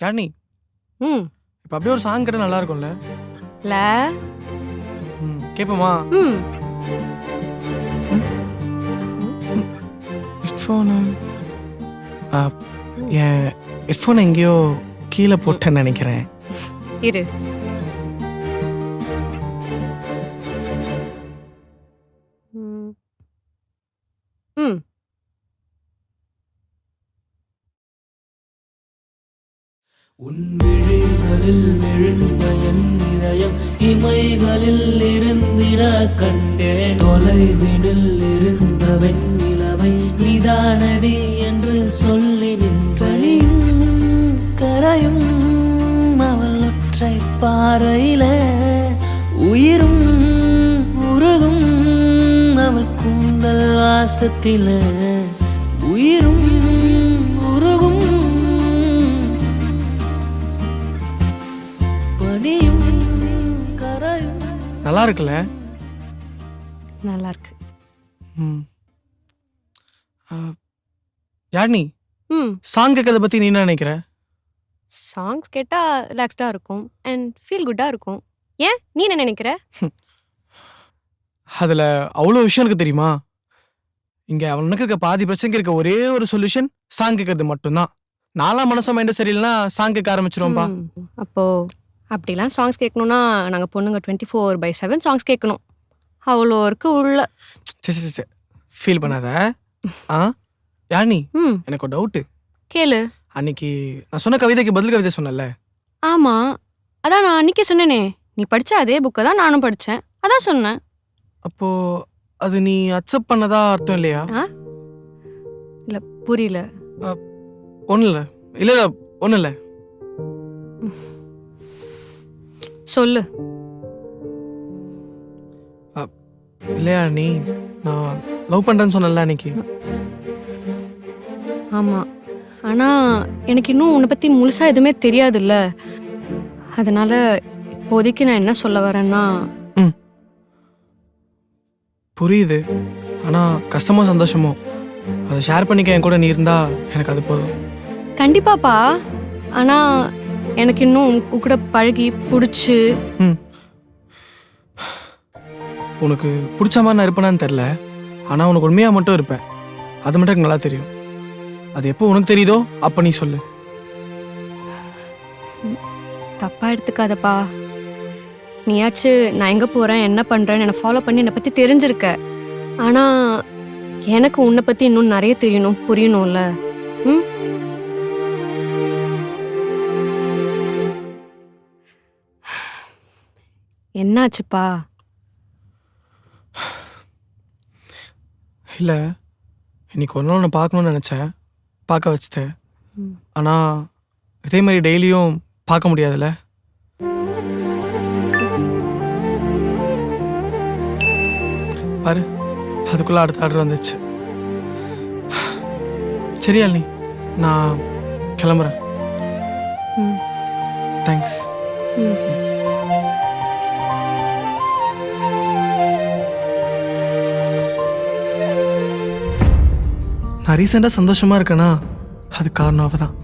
யாழ்னி ம். இப்போ அப்படியே ஒரு சாங் கேட்டால் நல்லா இருக்கும்ல ல ம். கேட்போமா ம் ஹெட்ஃபோனு என் ஹெட்ஃபோனை எங்கேயோ கீழே போட்டேன்னு நினைக்கிறேன். இரு. உன் விழிகளில் விழுந்த என் இதயம் இமைகளில் இருந்திட கண்டேன் தொலைவினில் இருந்த வெண்ணிலவை நிதானடி என்று சொல்லி நின்றையும் கரையும் அவள் ஒற்றை பாறையில உயிரும் உருகும் அவள் கூந்தல் வாசத்தில உயிரும் நல்லா இருக்குல்ல நல்லா இருக்கு ம் யாழ்னி ம். சாங் கேட்கறத பற்றி நீ என்ன நினைக்கிற? சாங்ஸ் கேட்டா ரிலாக்ஸ்டா இருக்கும். அண்ட் ஃபீல் குட்டா இருக்கும். ஏன்? நீ என்ன நினைக்கிற? அதில் அவ்வளோ விஷயம் இருக்கு தெரியுமா? இங்கே அவனுக்கு இருக்க பாதி பிரச்சனைக்கு இருக்க ஒரே ஒரு சொல்யூஷன் சாங் கேட்கறது மட்டும்தான். நாலாம் மனசும் மைண்டு சரியில்லைனா சாங் கேட்க ஆரம்பிச்சிருவோம்ப்பா. ம். அப்போ அப்படிலாம் சாங்ஸ் கேட்கணும்னா நாங்க பொண்ணுங்க twenty four by seven songs கேட்கணும். அவ்வளோ இருக்கு உள்ள. சரி சரி சரி ஃபீல் பண்ணாத. ஆ? யாழ்னி ம். எனக்கு ஒரு டவுட்டு கேளு. அன்னைக்கு நான் சொன்ன கவிதைக்கு பதில் கவிதை சொன்னேன்ல. ஆமா. அதான் நான் அன்னைக்கே சொன்னேனே. நீ படிச்ச அதே புக்கை தான் நானும் படிச்சேன். அதான் சொன்னேன். அப்போ அது நீ அக்செப்ட் பண்ணதா அர்த்தம் இல்லையா? இல்ல புரியல. ஒன்றும் இல்லை இல்லை இல்லை ஒன்றும் இல்லை சொல்லு. இல்லையா நீ? நான் லவ் பண்ணுறேன்னு சொன்னேன்ல அன்னைக்கு. ஆமா. ஆனா எனக்கு இன்னும் உன்னை பத்தி முழுசா எதுவுமே தெரியாதுல்ல. அதனால இப்போதைக்கு நான் என்ன சொல்ல வரேன்னா புரியுது. ஆனால் கஷ்டமோ சந்தோஷமோ அதை ஷேர் பண்ணிக்க என் கூட நீ இருந்தா எனக்கு அது போதும். கண்டிப்பாப்பா. ஆனா எனக்கு இன்னும் உன் கூட பழகி பிடிச்சி ம். உனக்கு பிடிச்ச மாதிரி நான் இருப்பேனான்னு தெரில. ஆனால் உனக்கு உண்மையாக மட்டும் இருப்பேன். அது மட்டும் எனக்கு நல்லா தெரியும். அது எப்போ உனக்கு தெரியுதோ அப்போ நீ சொல்லு. தப்பா எடுத்துக்காதப்பா. நீயாச்சு நான் எங்க போறேன் என்ன பண்றேன்னு என்னை ஃபாலோ பண்ணி என்னை பத்தி தெரிஞ்சிருக்க. ஆனா எனக்கு உன்னை பத்தி இன்னும் நிறைய தெரியணும் புரியணும்ல. ம்? என்னாச்சுப்பா? இல்லை இன்னைக்கு நாள் உன்னை பார்க்கணும்னு நினச்சேன். பார்க்க வச்சுட்டேன். ஆனால் இதே மாதிரி டெய்லியும் பார்க்க முடியாதுல்ல? பாரு அதுக்குள்ளே அடுத்த ஆர்டர் வந்துச்சு. சரியா நீ நான் கிளம்புறேன். தேங்க்ஸ் ம். நான் ரீசெண்டாக சந்தோஷமாக இருக்கேன்னா அது காரணம் அவள் தான்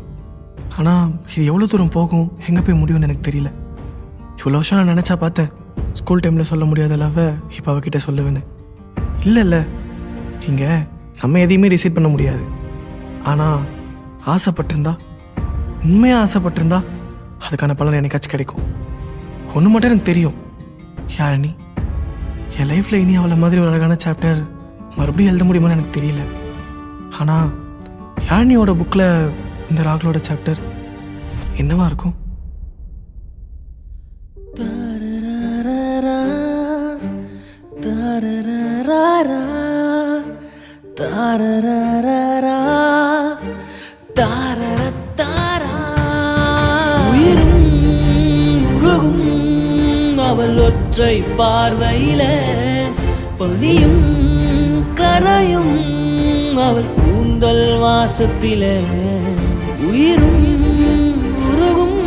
ஆனால் இது எவ்வளோ தூரம் போகும்? எங்கே போய் முடியும்னு எனக்கு தெரியல. இவ்வளோ வருஷம் நான் நினச்சா பார்த்தேன் ஸ்கூல் டைமில் சொல்ல முடியாத லவ்வை இப்போ அவகிட்ட சொல்லுவேன்னு. இல்லை இல்லை இங்கே நம்ம எதையுமே டிசைட் பண்ண முடியாது. ஆனால் ஆசைப்பட்டிருந்தா? உண்மையாக ஆசைப்பட்டிருந்தா? அதுக்கான பலன் எனக்காச்சும் கிடைக்கும். ஒன்று மட்டும் எனக்கு தெரியும். யாழினி என் லைஃப்பில் இனி அவளை மாதிரி ஒரு அழகான சாப்டர் மறுபடியும் எழுத முடியுமான்னு எனக்கு தெரியல. ஆனால் யாழினியோட புக்கில் இந்த ராகுலோட சாப்டர் என்னவா இருக்கும்? உயிரும் உருகும் அவள் ஒற்றை பார்வையில பணியும் கரையும் அவள் பாசத்தில உயிரும் உருகும்.